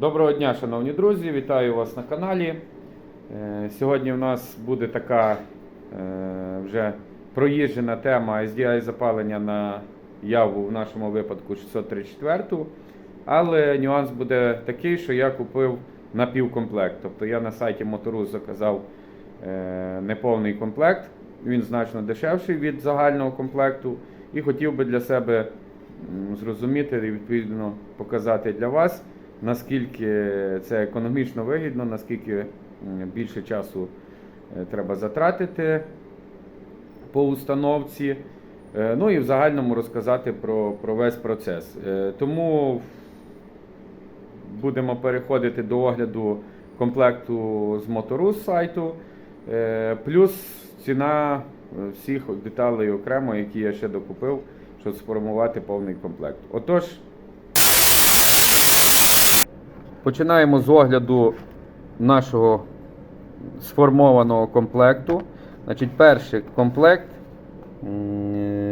Доброго дня, шановні друзі! Вітаю вас на каналі. Е, Сьогодні в нас буде така е, вже проїжджена тема SDI запалення на яву в нашому випадку 634. Але нюанс буде такий, що я купив напівкомплект. Тобто я на сайті Мотору заказав е, неповний комплект. Він значно дешевший від загального комплекту. І хотів би для себе зрозуміти і відповідно показати для вас, наскільки це економічно вигідно, наскільки більше часу е, треба затратити по установці. Е, Ну і в загальному розказати про, про весь процес. Е, Тому будемо переходити до огляду комплекту з мотору з сайту, плюс ціна всіх деталей окремо, які я ще докупив, щоб сформувати повний комплект. Отож, починаємо з огляду нашого сформованого комплекту. Значить, перший комплект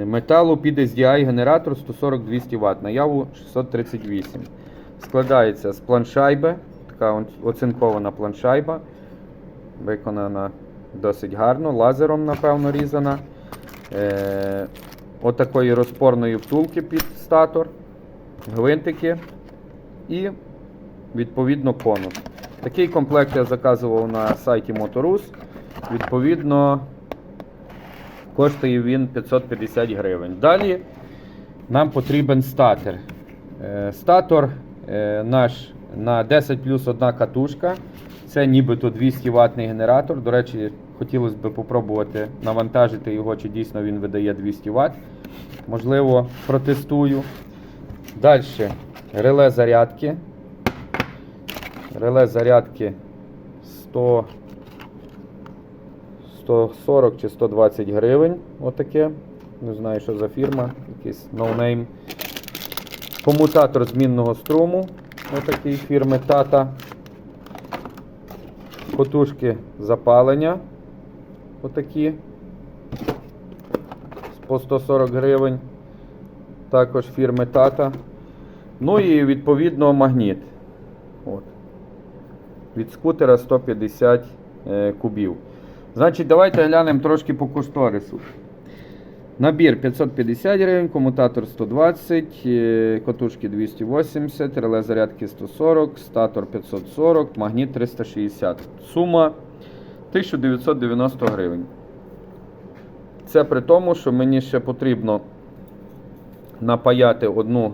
металу під SDI генератор 140-200 Вт, наяву 638. Складається з планшайби, така оцинкована планшайба, виконана досить гарно, лазером, напевно, різана. Е, отакої розпорної втулки під статор, гвинтики і відповідно конус. Такий комплект я заказував на сайті Motorus. Відповідно, коштує він 550 гривень. Далі нам потрібен статер. Е, Статор е, наш на 10 плюс одна катушка. Це нібито 200 ватний генератор. До речі, хотілося б попробувати навантажити його, чи дійсно він видає 200 Вт. Можливо, протестую. Далі реле зарядки. Реле зарядки 100, 140 чи 120 гривень. Отаке. Не знаю, що за фірма. Якийсь ноунейм. Комутатор змінного струму. Отакий фірми Tata. Котушки запалення. Отакі. По 140 гривень. Також фірми Tata. Ну і відповідно магніт. От. Від скутера 150 е, кубів. Значить, давайте глянемо трошки по кошторису. Набір 550 гривень, комутатор 120, е, котушки 280, реле зарядки 140, статор 540, магніт 360. Сума 1990 гривень. Це при тому, що мені ще потрібно напаяти одну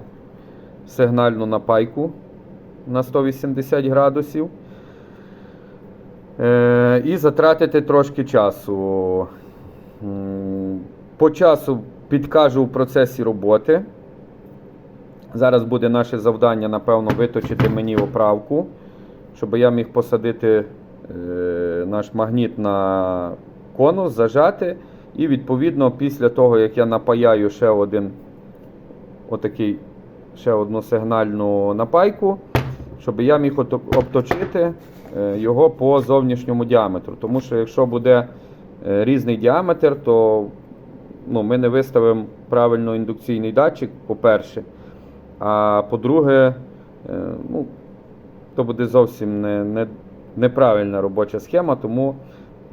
сигнальну напайку на 180 градусів. Е, і затратити трошки часу. По часу підкажу в процесі роботи. Зараз буде наше завдання, напевно, виточити мені оправку, щоб я міг посадити е, наш магніт на конус, зажати. І відповідно, після того, як я напаяю ще один отакий, ще одну сигнальну напайку, щоб я міг обточити його по зовнішньому діаметру. Тому що якщо буде е, різний діаметр, то ну, ми не виставимо правильно індукційний датчик, по-перше. А по-друге, е, ну, то буде зовсім не, не, неправильна робоча схема. Тому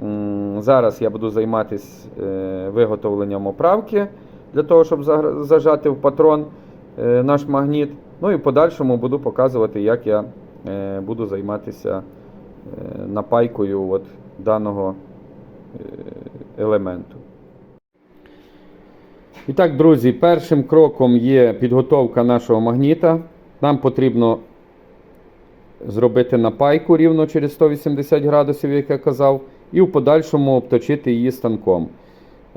м, зараз я буду займатися е, виготовленням оправки для того, щоб зажати в патрон е, наш магніт. Ну і в подальшому буду показувати, як я е, буду займатися е, напайкою от даного е, елементу. І так, друзі, першим кроком є підготовка нашого магніта. Нам потрібно зробити напайку рівно через 180 градусів, як я казав, і в подальшому обточити її станком.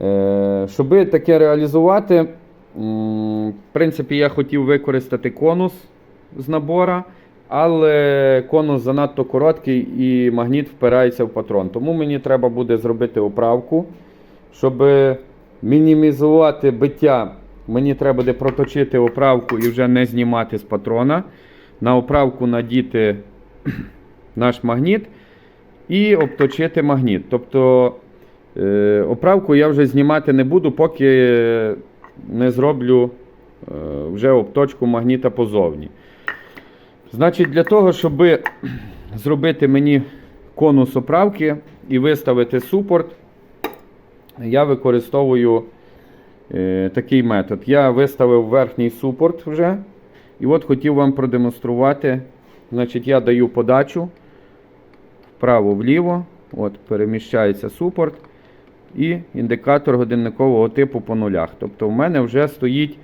Е, Щоби таке реалізувати, в принципі, я хотів використати конус з набора, але конус занадто короткий і магніт впирається в патрон. Тому мені треба буде зробити оправку. Щоб мінімізувати биття, мені треба буде проточити оправку і вже не знімати з патрона. На оправку надіти наш магніт і обточити магніт. Тобто е, оправку я вже знімати не буду, поки не зроблю е, вже обточку магніта позовні. Значить, для того, щоб зробити мені конус оправки і виставити супорт, я використовую е, такий метод. Я виставив верхній супорт вже. І от хотів вам продемонструвати. Значить, я даю подачу вправо-вліво. От, переміщається супорт. І індикатор годинникового типу по нулях. Тобто в мене вже стоїть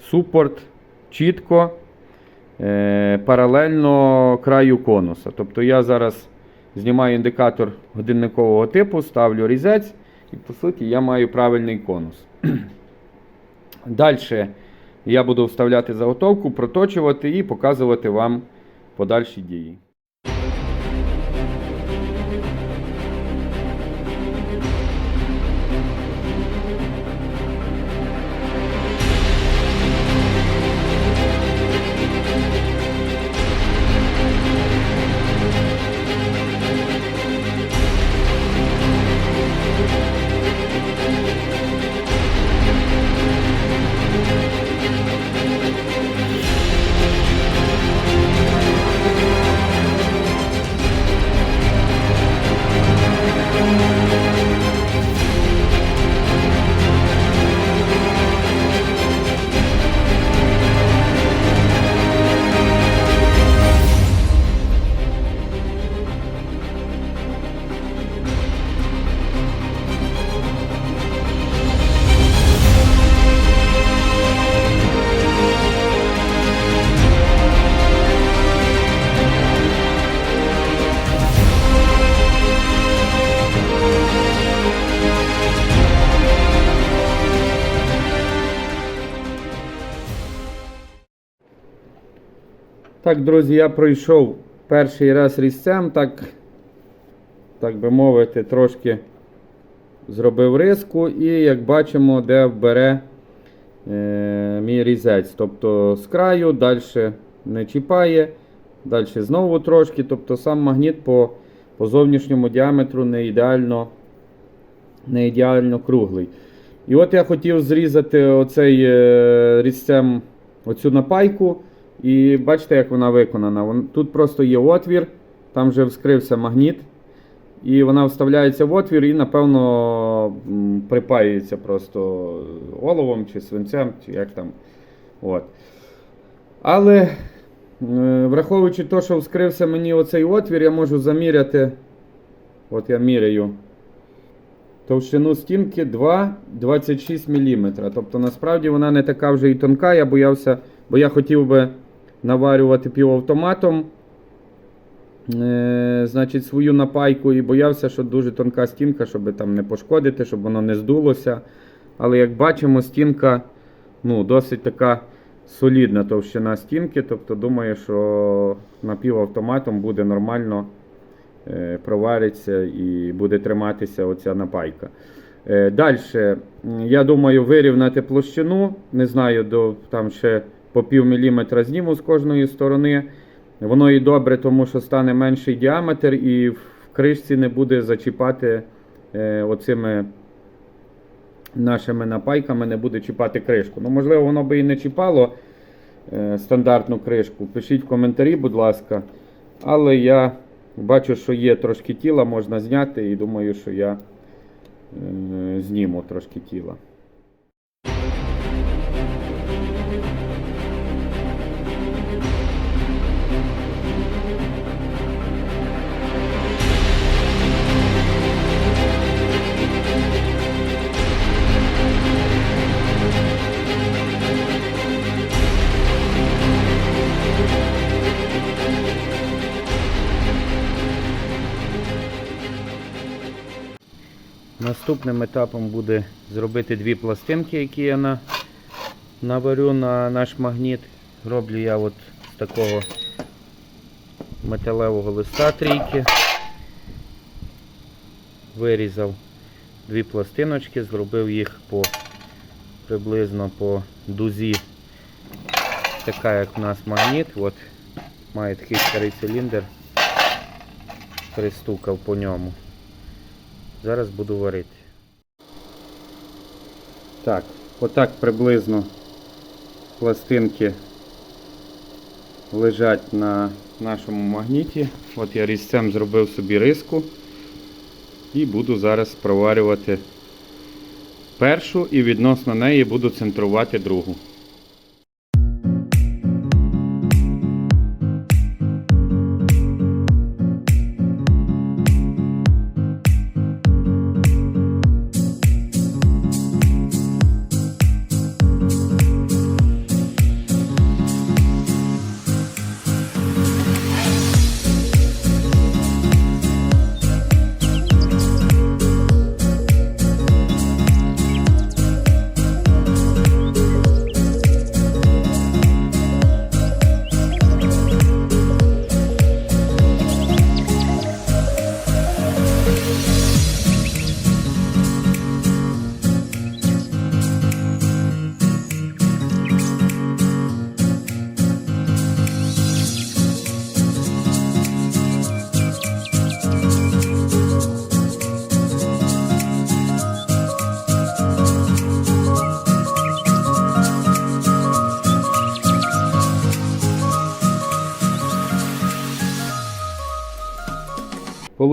супорт чітко паралельно краю конуса. Тобто я зараз знімаю індикатор годинникового типу, ставлю різець, і по суті я маю правильний конус. Далі я буду вставляти заготовку, проточувати і показувати вам подальші дії. Так, друзі, я пройшов перший раз різцем, так, так би мовити, трошки зробив риску і, як бачимо, де бере е, мій різець. Тобто з краю, далі не чіпає, далі знову трошки. Тобто сам магніт по, по зовнішньому діаметру не ідеально, не ідеально круглий. І от я хотів зрізати оцей е, різцем оцю напайку. І бачите, як вона виконана. Тут просто є отвір, там вже вскрився магніт. І вона вставляється в отвір і, напевно, припаюється просто оловом чи свинцем, чи як там. От. Але, е, враховуючи те, що вскрився мені оцей отвір, я можу заміряти. От я міряю. Товщину стінки 2,26 мм. Тобто насправді вона не така вже і тонка. Я боявся, бо я хотів би наварювати півавтоматом. Е, значить, свою напайку і боявся, що дуже тонка стінка, щоб там не пошкодити, щоб воно не здулося. Але як бачимо, стінка ну, досить така солідна товщина стінки. Тобто думаю, що напівавтоматом буде нормально е, провариться і буде триматися оця напайка. Е, Далі, я думаю, вирівняти площину. Не знаю, до там ще по пів міліметра зніму з кожної сторони. Воно і добре, тому що стане менший діаметр, і в кришці не буде зачіпати е, оцими нашими напайками, не буде чіпати кришку. Ну, можливо, воно би і не чіпало е, стандартну кришку. Пишіть в коментарі, будь ласка. Але я бачу, що є трошки тіла, можна зняти, і думаю, що я е, зніму трошки тіла. Наступним етапом буде зробити дві пластинки, які я на, наварю на наш магніт. Роблю я от з такого металевого листа трійки. Вирізав дві пластиночки, зробив їх по приблизно по дузі. Така як у нас магніт. От, має такий старий циліндр. Пристукав по ньому. Зараз буду варити. Так, отак приблизно пластинки лежать на нашому магніті. От я різцем зробив собі риску і буду зараз проварювати першу і відносно неї буду центрувати другу.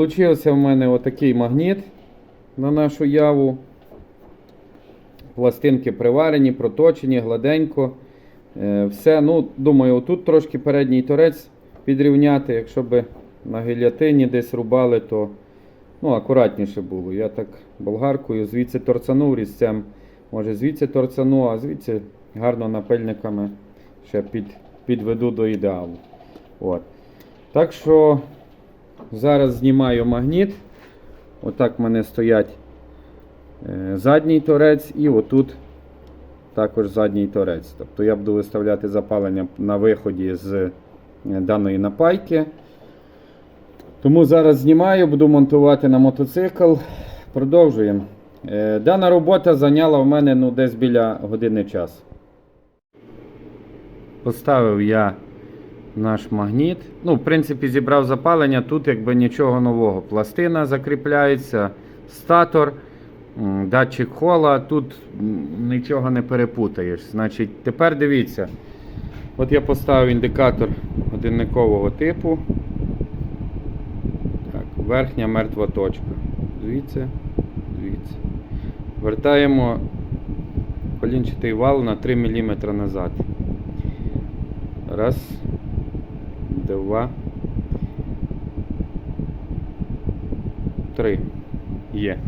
Получився в мене отакий магніт на нашу яву. Пластинки приварені, проточені, гладенько. Е, Все, ну, думаю, тут трошки передній торець підрівняти. Якщо би на гильятині десь рубали, то ну, акуратніше було. Я так болгаркою звідси торцанув різцем. Може звідси торцану, а звідси гарно напильниками ще під, підведу до ідеалу. От. Так що Зараз знімаю магніт. Отак в мене стоять е, задній торець і отут також задній торець. Тобто я буду виставляти запалення на виході з е, даної напайки. Тому зараз знімаю, буду монтувати на мотоцикл. Продовжуємо. Е, Дана робота зайняла в мене ну, десь біля години часу. Поставив я наш магніт. Ну, в принципі, зібрав запалення, тут якби нічого нового. Пластина закріпляється, статор, датчик хола, тут нічого не перепутаєш. Значить, тепер дивіться. От я поставив індикатор годинникового типу. Так, верхня мертва точка. Звідси, звідси. Вертаємо колінчатий вал на 3 мм назад. Раз, два, три. Є.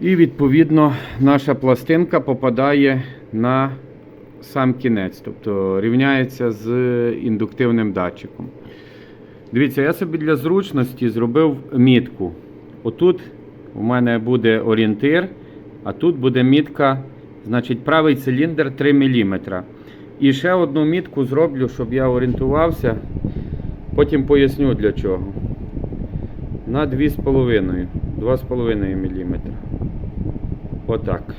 І відповідно наша пластинка попадає на сам кінець, тобто рівняється з індуктивним датчиком. Дивіться, я собі для зручності зробив мітку. Отут у мене буде орієнтир, а тут буде мітка, значить, правий циліндр 3 мм. І ще одну мітку зроблю, щоб я орієнтувався. Потім поясню для чого. На 2,5 2,5 мм. Отак.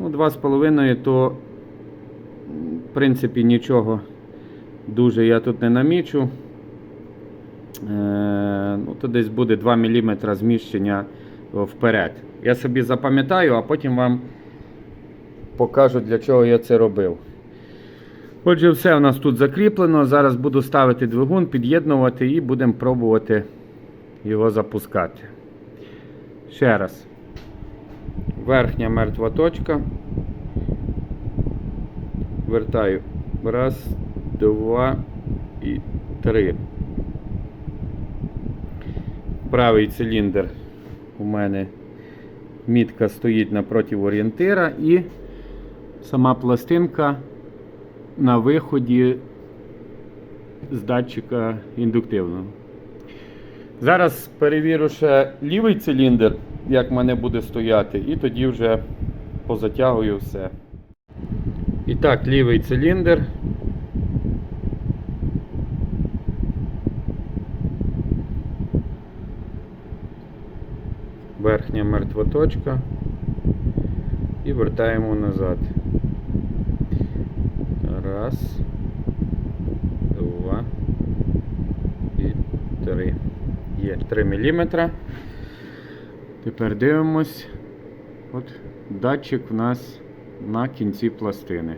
Ну, 2,5 то, в принципі, нічого дуже я тут не намічу. Е, ну, то десь буде 2 мм зміщення вперед. Я собі запам'ятаю, а потім вам покажу, для чого я це робив. Отже, все у нас тут закріплено. Зараз буду ставити двигун, під'єднувати і будемо пробувати його запускати. Ще раз. Верхня мертва точка. Вертаю. Раз, два і три. Правий циліндр у мене мітка стоїть напроти орієнтира і сама пластинка на виході з датчика індуктивного. Зараз перевірю ще лівий циліндр, як в мене буде стояти, і тоді вже позатягую все. І так, лівий циліндр. Верхня мертва точка. І вертаємо назад. Раз, два і три. Є 3 мм. Тепер дивимось. От датчик в нас на кінці пластини.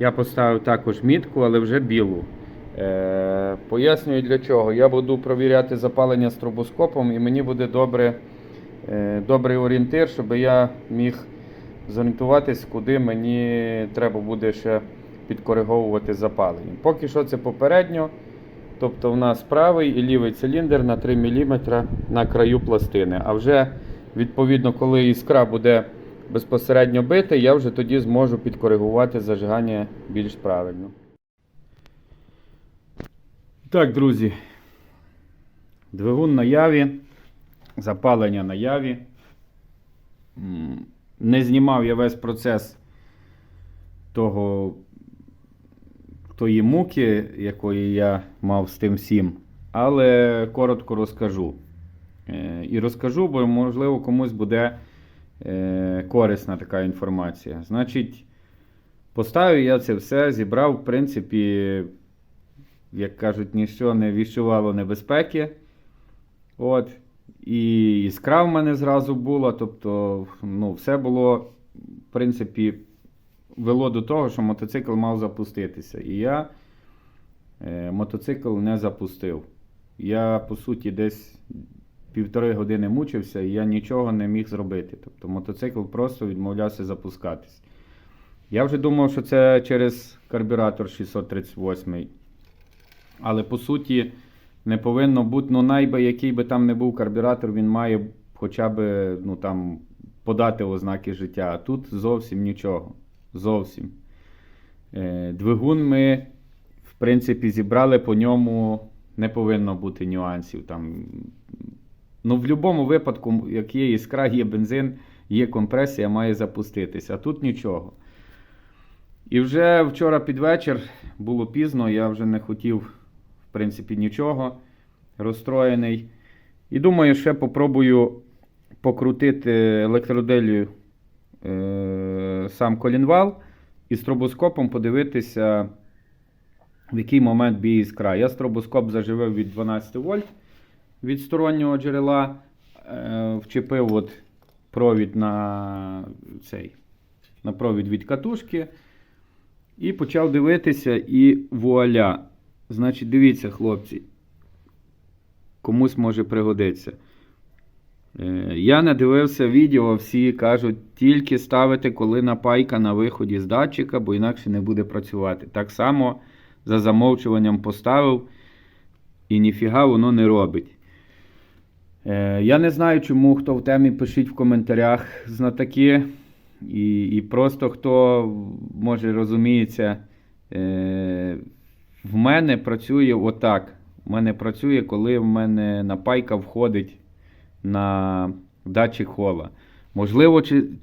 Я поставив також мітку, але вже білу. Е, пояснюю для чого. Я буду провіряти запалення стробоскопом і мені буде добре, е, добрий орієнтир, щоб я міг зорієнтуватись, куди мені треба буде ще підкориговувати запалення. Поки що це попередньо. Тобто в нас правий і лівий циліндр на 3 мм на краю пластини. А вже відповідно, коли іскра буде безпосередньо бити, я вже тоді зможу підкоригувати зажигання більш правильно. Так, друзі. Двигун на яві, запалення на яві. М, Не знімав я весь процес того тої муки, якої я мав з тим всім. Але коротко розкажу. Е, І розкажу, бо, можливо, комусь буде е, корисна така інформація. Значить, поставив я це все, зібрав, в принципі, як кажуть, ніщо не віщувало небезпеки. От. І іскра в мене зразу була. Тобто, ну, все було, в принципі, вело до того, що мотоцикл мав запуститися. І я е, мотоцикл не запустив. Я, по суті, десь півтори години мучився і я нічого не міг зробити. Тобто мотоцикл просто відмовлявся запускатись. Я вже думав, що це через карбюратор 638. Але по суті не повинно бути, ну найби який би там не був карбюратор, він має хоча б ну, там, подати ознаки життя. А тут зовсім нічого. Зовсім. Е, Двигун ми, в принципі, зібрали по ньому, не повинно бути нюансів. Там. Ну, в будь-якому випадку, як є іскра, є бензин, є компресія, має запуститися. А тут нічого. І вже вчора під вечір було пізно, я вже не хотів, в принципі, нічого. Розстроєний. І думаю, ще попробую покрутити електроделію е, сам колінвал і стробоскопом подивитися, в який момент б'є іскра. Я стробоскоп заживив від 12 вольт від стороннього джерела, е, вчепив от провід на цей, на провід від катушки. І почав дивитися, і вуаля. Значить, дивіться, хлопці, комусь може пригодитися. Е, Я не дивився відео, всі кажуть, тільки ставити, коли напайка на виході з датчика, бо інакше не буде працювати. Так само за замовчуванням поставив, і ніфіга воно не робить. Е, Я не знаю, чому хто в темі пишіть в коментарях знатоки. І, і просто хто може розуміється, е, в мене працює отак. В мене працює, коли в мене напайка входить на датчик хола. Можливо,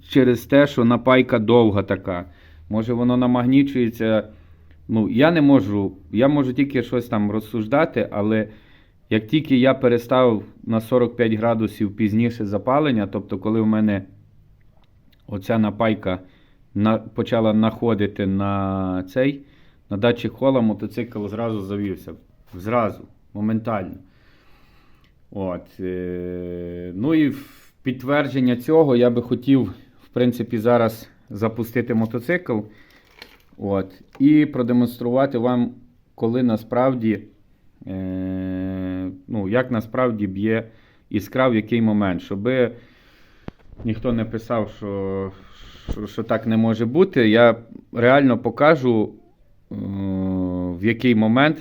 через те, що напайка довга така. Може воно намагнічується. Ну, я не можу, я можу тільки щось там розсуждати, але як тільки я переставив на 45 градусів пізніше запалення, тобто, коли в мене оця напайка на, почала находити на цей, на датчик хола, мотоцикл зразу завівся. Зразу, моментально. От, е, ну і в підтвердження цього я би хотів, в принципі, зараз запустити мотоцикл. От, і продемонструвати вам, коли насправді, е, ну, як насправді б'є іскра, в який момент, щоб ніхто не писав, що, що, що так не може бути. Я реально покажу, е, в який момент,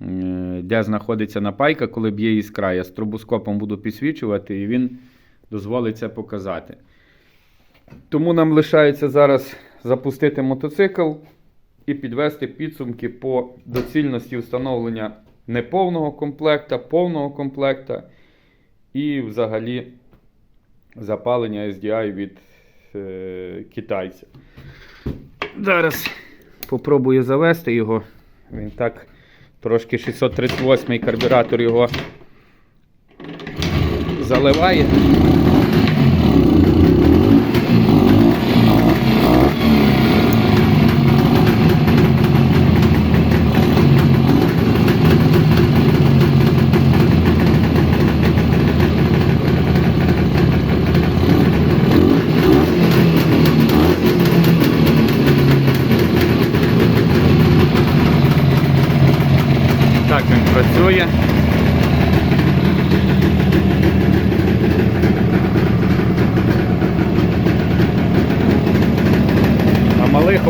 де знаходиться напайка, коли б'є іскра. Я з трубоскопом буду підсвічувати, і він дозволить це показати. Тому нам лишається зараз запустити мотоцикл і підвести підсумки по доцільності встановлення неповного комплекта, повного комплекта і взагалі запалення SDI від е, китайця. Зараз попробую завести його. Він так трошки 638 карбюратор його заливає.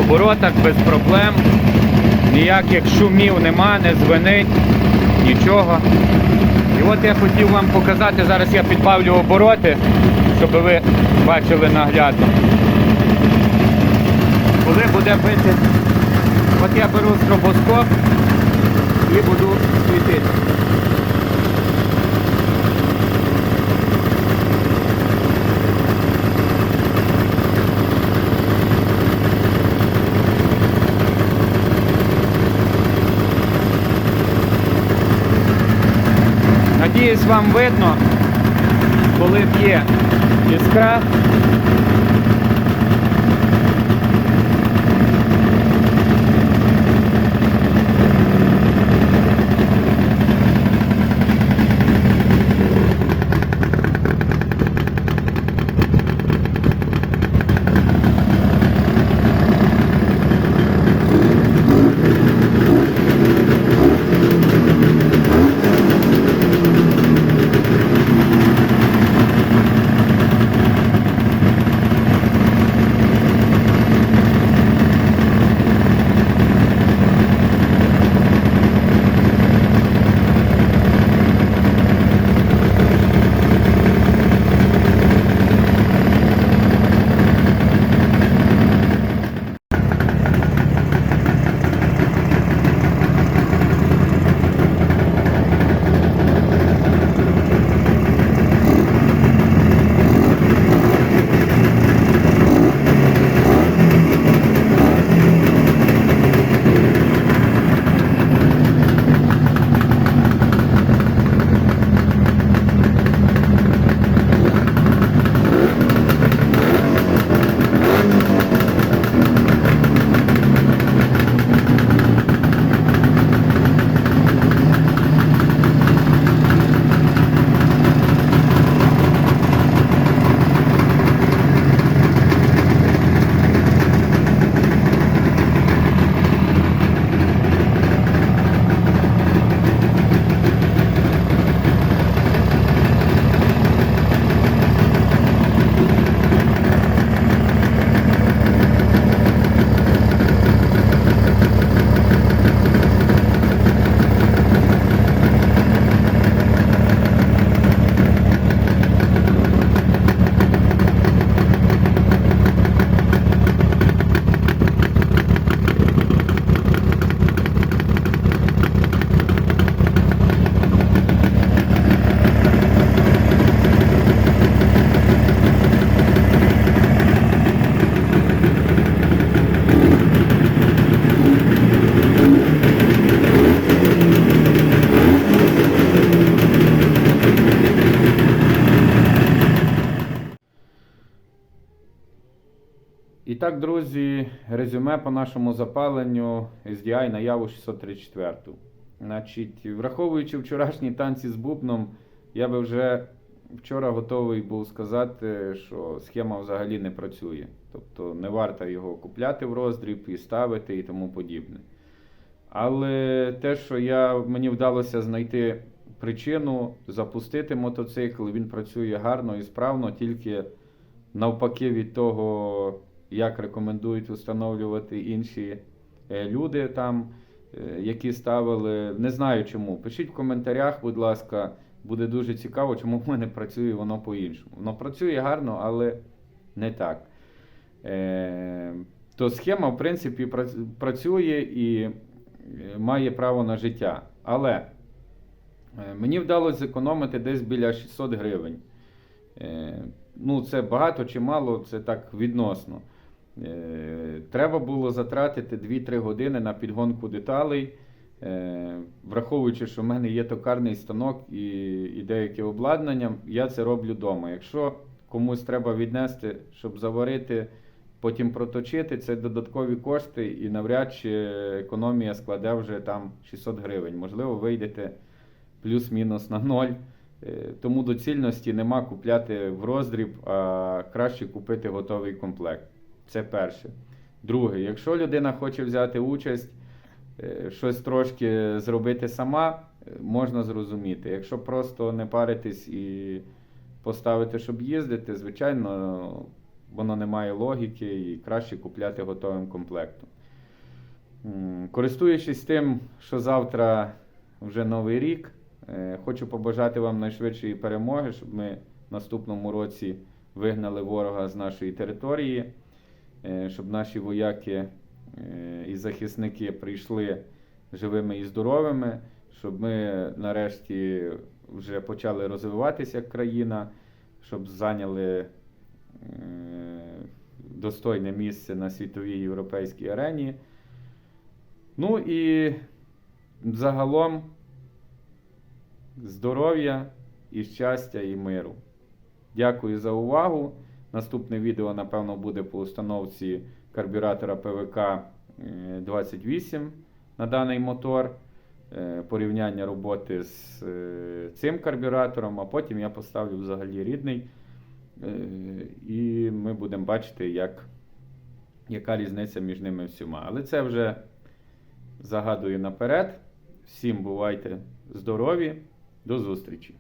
Оборотах без проблем. Ніяких шумів нема, не звенить, нічого. І от я хотів вам показати, зараз я підбавлю обороти, щоб ви бачили наглядно. Коли буде бити, от я беру стробоскоп і буду світити. Вам видно, коли б'є іскра. Так, друзі, резюме по нашому запаленню SDI на яву 634. Значить, враховуючи вчорашні танці з бубном, я би вже вчора готовий був сказати, що схема взагалі не працює. Тобто не варто його купляти в роздріб і ставити і тому подібне. Але те, що я, мені вдалося знайти причину запустити мотоцикл, він працює гарно і справно, тільки навпаки від того, як рекомендують встановлювати інші е, люди там, е, які ставили. Не знаю чому. Пишіть в коментарях, будь ласка, буде дуже цікаво, чому в мене працює воно по-іншому. Воно працює гарно, але не так. Е, То схема, в принципі, працює і має право на життя. Але мені вдалося зекономити десь біля 600 гривень. Ну, це багато чи мало, це так відносно. Е, Треба було затратити 2-3 години на підгонку деталей, Е, враховуючи, що в мене є токарний станок і, і деяке обладнання, я це роблю вдома. Якщо комусь треба віднести, щоб заварити, потім проточити, це додаткові кошти, і навряд чи економія складе вже там 600 гривень. Можливо, вийдете плюс-мінус на ноль. Е, Тому доцільності нема купляти в роздріб, а краще купити готовий комплект. Це перше. Друге, якщо людина хоче взяти участь, е, щось трошки зробити сама, е, можна зрозуміти. Якщо просто не паритись і поставити, щоб їздити, звичайно, воно не має логіки і краще купляти готовим комплектом. Користуючись тим, що завтра вже новий рік, е, хочу побажати вам найшвидшої перемоги, щоб ми в наступному році вигнали ворога з нашої території, щоб наші вояки е, і захисники прийшли живими і здоровими, щоб ми нарешті вже почали розвиватися як країна, щоб зайняли е, достойне місце на світовій європейській арені. Ну і загалом здоров'я і щастя і миру. Дякую за увагу. Наступне відео, напевно, буде по установці карбюратора ПВК е, 28 на даний мотор. Е, Порівняння роботи з е, цим карбюратором, а потім я поставлю взагалі рідний. Е, І ми будемо бачити, як, яка різниця між ними всіма. Але це вже загадую наперед. Всім бувайте здорові, до зустрічі!